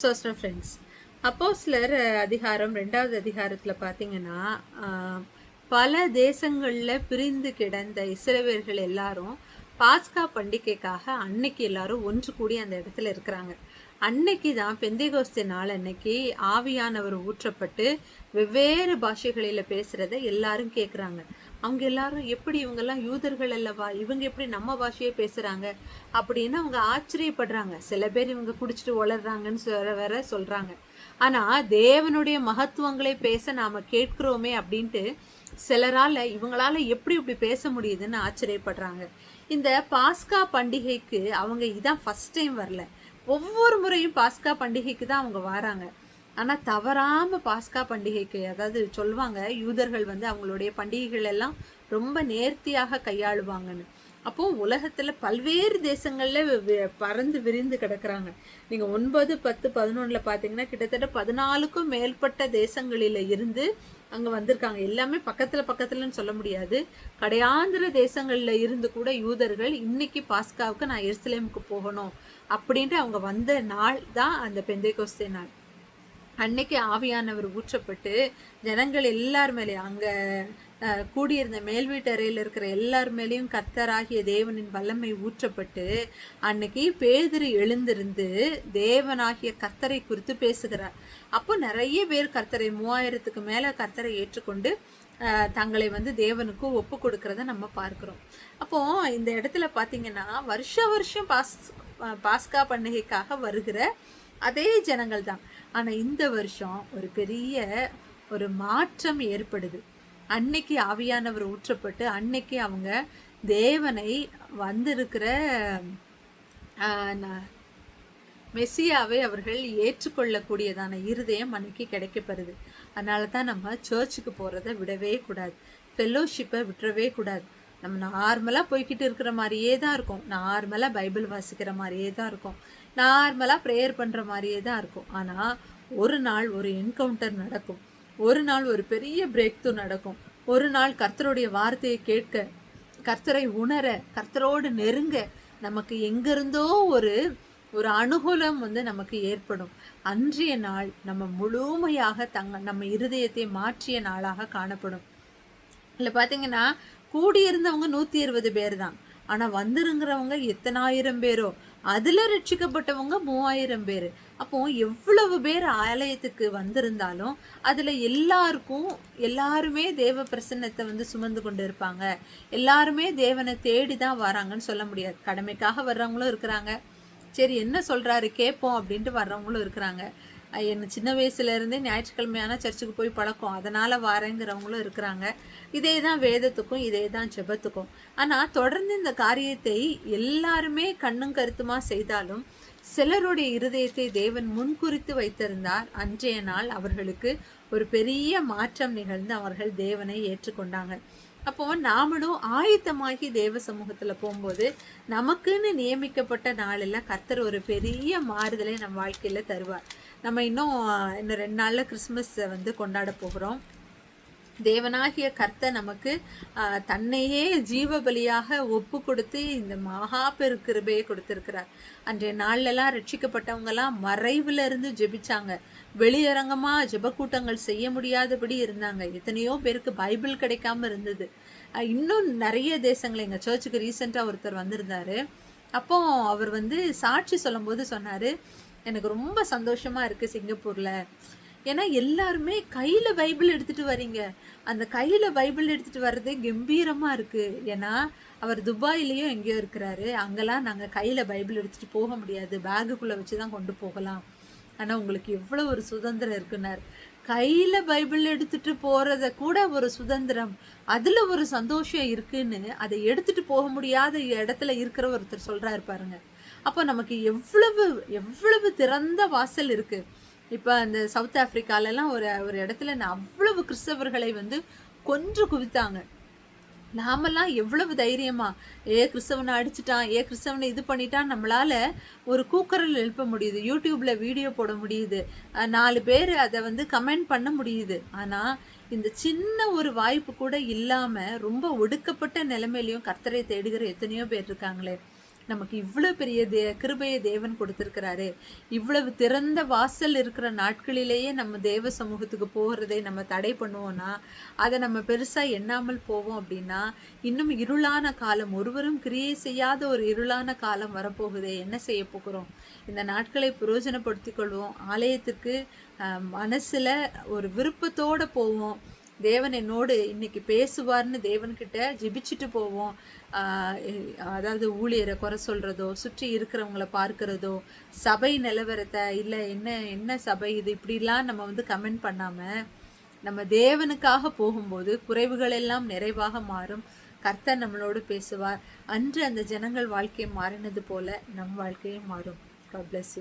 Zoster friends அப்போ சிலர் அதிகாரம் ரெண்டாவது அதிகாரத்தில் பார்த்தீங்கன்னா ஆஹ், பல தேசங்களில் பிரிந்து கிடந்த இசைவர்கள் எல்லாரும் பாஸ்கா பண்டிகைக்காக அன்னைக்கு எல்லாரும் ஒன்று கூடி அந்த இடத்துல இருக்கிறாங்க. அன்னைக்கு தான் பெந்தைகோஸ்தி நாள் அன்னைக்கு ஆவியானவர் ஊற்றப்பட்டு வெவ்வேறு பாஷைகளில் பேசுகிறத எல்லாரும் கேட்குறாங்க அவங்க எல்லாரும் எப்படி இவங்கெல்லாம் யூதர்கள் அல்லவா? இவங்க எப்படி நம்ம பாஷையே பேசுகிறாங்க அப்படின்னு அவங்க ஆச்சரியப்படுறாங்க. சில பேர் இவங்க குடிச்சிட்டு வளர்றாங்கன்னு சொல்ல வேற சொல்கிறாங்க ஆனால் தேவனுடைய மகத்துவங்களை பேச நாம் கேட்குறோமே அப்படின்ட்டு சிலரால் இவங்களால எப்படி இப்படி பேச முடியுதுன்னு ஆச்சரியப்படுறாங்க. இந்த பாஸ்கா பண்டிகைக்கு அவங்க இதான் ஃபர்ஸ்ட் டைம் வரல. ஒவ்வொரு முறையும் பாஸ்கா பண்டிகைக்கு தான் அவங்க வராங்க. ஆனால் தவறாமல் பாஸ்கா பண்டிகைக்கு அதாவது சொல்லுவாங்க யூதர்கள் வந்து அவங்களுடைய பண்டிகைகள் எல்லாம் ரொம்ப நேர்த்தியாக கையாளுவாங்கன்னு. அப்போ உலகத்தில் பல்வேறு தேசங்களில் பறந்து விரிந்து கிடக்குறாங்க. நீங்கள் ஒன்பது பத்து பதினொன்றில் பார்த்தீங்கன்னா கிட்டத்தட்ட பதினாலுக்கும் மேற்பட்ட தேசங்களில் இருந்து அங்கே வந்திருக்காங்க. எல்லாமே பக்கத்தில் பக்கத்துலன்னு சொல்ல முடியாது. கடையாந்திர தேசங்களில் இருந்து கூட யூதர்கள் இன்னைக்கு பாஸ்காவுக்கு நான் எருசலேமுக்கு போகணும். அப்படின்ட்டு அவங்க வந்த நாள் தான் அந்த பெந்தைகோஸ்தே நாள். அன்னைக்கு ஆவியானவர் ஊற்றப்பட்டு ஜனங்கள் எல்லார் மேலேயும் அங்கே கூடியிருந்த மேல் வீட்டு அறையில் இருக்கிற எல்லார் மேலேயும் கத்தராகிய தேவனின் வல்லமை ஊற்றப்பட்டு அன்னைக்கு பேதுரு எழுந்திருந்து தேவனாகிய கர்த்தரை குறித்து பேசுகிறார். அப்போ நிறைய பேர் கர்த்தரை மூவாயிரத்துக்கு மேலே கர்த்தரை ஏற்றுக்கொண்டு தங்களை வந்து தேவனுக்கு ஒப்பு கொடுக்கறத நம்ம பார்க்குறோம். அப்போ இந்த இடத்துல பார்த்தீங்கன்னா வருஷ வருஷம் பாஸ் பாஸ்கா பண்டிகைக்காக வருகிற அதே ஜனங்கள் தான் ஆனால் இந்த வருஷம் ஒரு பெரிய ஒரு மாற்றம் ஏற்படுது. அன்னைக்கு ஆவியானவர் ஊற்றப்பட்டு அன்னைக்கு அவங்க தேவனை வந்திருக்கிற ந- மெஸ்ஸியாவை அவர்கள் ஏற்றுக்கொள்ளக்கூடியதான இருதயம் அன்னைக்கு கிடைக்கப்படுது அதனால தான் நம்ம சர்ச்சுக்கு போகிறத விடவே கூடாது. ஃபெல்லோஷிப்பை விட்டுறவே கூடாது. நம்ம நார்மலாக போய்கிட்டு இருக்கிற மாதிரியே தான் இருக்கும். நார்மலாக பைபிள் வாசிக்கிற மாதிரியே தான் இருக்கும். நார்மலாக ப்ரேயர் பண்ணுற மாதிரியே தான் இருக்கும். ஆனால் ஒரு நாள் ஒரு என்கவுண்டர் நடக்கும். ஒரு நாள் ஒரு பெரிய பிரேக் நடக்கும். ஒரு நாள் கர்த்தருடைய வார்த்தையை கேட்க கர்த்தரை உணர கர்த்தரோடு நெருங்க நமக்கு எங்கிருந்தோ ஒரு ஒரு அனுகூலம் வந்து நமக்கு ஏற்படும். அன்றைய நாள் நம்ம முழுமையாக தங்க நம்ம இருதயத்தை மாற்றிய நாளாக காணப்படும். இல்லை பார்த்தீங்கன்னா கூடியிருந்தவங்க நூற்றி இருபது பேர் தான் ஆனால் வந்திருங்கிறவங்க எத்தனாயிரம் பேரோ? அதில் ரட்சிக்கப்பட்டவங்க மூவாயிரம் பேர். அப்போ எவ்வளவு பேர் ஆலயத்துக்கு வந்திருந்தாலும் அதில் எல்லாருக்கும் எல்லாருமே தேவ பிரசன்னத்தை வந்து சுமந்து கொண்டு இருப்பாங்க. எல்லாருமே தேவனை தேடி தான் வராங்கன்னு சொல்ல முடியாது. கடமைக்காக வர்றவங்களும் இருக்கிறாங்க. சரி என்ன சொல்றாரு? கேட்போம் அப்படின்ட்டு வர்றவங்களும் இருக்கிறாங்க. என்ன சின்ன வயசுல இருந்தே ஞாயிற்றுக்கிழமையான சர்ச்சுக்கு போய் பழக்கம். அதனால வாரேங்கிறவங்களும் இருக்கிறாங்க. இதே தான் வேதத்துக்கும் இதே தான் ஜெபத்துக்கும். ஆனா தொடர்ந்து இந்த காரியத்தை எல்லாருமே கண்ணும் கருத்துமா செய்தாலும் சிலருடைய இருதயத்தை தேவன் முன்குறித்து வைத்திருந்தார். அன்றைய நாள் அவர்களுக்கு ஒரு பெரிய மாற்றம் நிகழ்ந்து அவர்கள் தேவனை ஏற்றுக்கொண்டாங்க. அப்போ நாமளும் ஆயத்தமாகி தேவ சமூகத்துல போகும்போது நமக்குன்னு நியமிக்கப்பட்ட நாளில் கர்த்தர் ஒரு பெரிய மாறுதலை நம் வாழ்க்கையில தருவார். நம்ம இன்னும் இன்னும் ரெண்டு நாளில் கிறிஸ்மஸ் வந்து கொண்டாட போகிறோம். தேவனாகிய கர்த்தை நமக்கு தன்னையே ஜீவ பலியாக ஒப்பு கொடுத்து இந்த மகா பெரு கிருபையை அன்றைய நாள்லலாம் ரட்சிக்கப்பட்டவங்கலாம் மறைவில் இருந்து ஜெபிச்சாங்க. வெளியரங்கமாக ஜெபக்கூட்டங்கள் செய்ய முடியாதபடி இருந்தாங்க. எத்தனையோ பேருக்கு பைபிள் கிடைக்காம இருந்தது. இன்னும் நிறைய தேசங்கள் எங்கள் சர்ச்சுக்கு ரீசெண்டாக ஒருத்தர் வந்திருந்தாரு. அப்போ அவர் வந்து சாட்சி சொல்லும்போது சொன்னார் எனக்கு ரொம்ப சந்தோஷமா இருக்கு சிங்கப்பூர்ல. ஏன்னா எல்லாருமே கையில பைபிள் எடுத்துட்டு வர்றீங்க அந்த கையில பைபிள் எடுத்துட்டு வர்றதே கம்பீரமா இருக்கு. ஏன்னா அவர் துபாயிலயும் எங்கேயோ இருக்கிறாரு. அங்கெல்லாம் நாங்க கையில பைபிள் எடுத்துட்டு போக முடியாது. பேகுக்குள்ள வச்சுதான் கொண்டு போகலாம். ஆனா உங்களுக்கு எவ்வளவு ஒரு சுதந்திரம் இருக்குன்னார். கையில பைபிள் எடுத்துட்டு போறத கூட ஒரு சுதந்திரம். அதுல ஒரு சந்தோஷம் இருக்குன்னு அதை எடுத்துட்டு போக முடியாத இடத்துல இருக்கிற ஒருத்தர் சொல்றாரு பாருங்க. அப்போ நமக்கு எவ்வளவு எவ்வளவு திறந்த வாசல் இருக்குது இப்போ அந்த சவுத் ஆப்பிரிக்காலலாம் ஒரு ஒரு இடத்துல நான் அவ்வளவு கிறிஸ்தவர்களை வந்து கொன்று குவித்தாங்க. நாமெல்லாம் எவ்வளவு தைரியமா ஏ கிறிஸ்தவனை அடிச்சிட்டான் ஏ கிறிஸ்தவனை இது பண்ணிட்டான் நம்மளால ஒரு கூக்கரல் எழுப்ப முடியுது. யூடியூப்ல வீடியோ போட முடியுது. நாலு பேர் அதை வந்து கமெண்ட் பண்ண முடியுது. ஆனால் இந்த சின்ன ஒரு வாய்ப்பு கூட இல்லாமல் ரொம்ப ஒடுக்கப்பட்ட நிலைமையிலையும் கர்த்தரை தேடுகிற எத்தனையோ பேர் இருக்காங்களே. நமக்கு இவ்வளவு பெரிய தே கிருபையை தேவன் கொடுத்திருக்கிறாரு. இவ்வளவு திறந்த வாசல் இருக்கிற நாட்களிலேயே நம்ம தேவ சமூகத்துக்கு போகிறதை நம்ம தடை பண்ணுவோம்னா அதை நம்ம பெருசாக எண்ணாமல் போவோம் அப்படின்னா இன்னும் இருளான காலம் ஒருவரும் கிரியை செய்யாத ஒரு இருளான காலம் வரப்போகுதே. என்ன செய்ய போகிறோம்? இந்த நாட்களை பிரயோஜனப்படுத்தி கொள்வோம். ஆலயத்துக்கு மனசில் ஒரு விருப்பத்தோடு போவோம். தேவன் என்னோடு இன்னைக்கு பேசுவார்னு தேவன்கிட்ட ஜெபிச்சுட்டு போவோம். அதாவது ஊழியரை குறை சொல்கிறதோ சுற்றி இருக்கிறவங்கள பார்க்கிறதோ சபை நிலவரத்தை இல்லை என்ன என்ன சபை இது இப்படிலாம் நம்ம வந்து கமெண்ட் பண்ணாமல் நம்ம தேவனுக்காக போகும்போது குறைவுகள் எல்லாம் நிறைவாக மாறும். கர்த்தர் நம்மளோடு பேசுவார். அன்று அந்த ஜனங்கள் வாழ்க்கையை மாறினது போல நம் வாழ்க்கையும் மாறும். God bless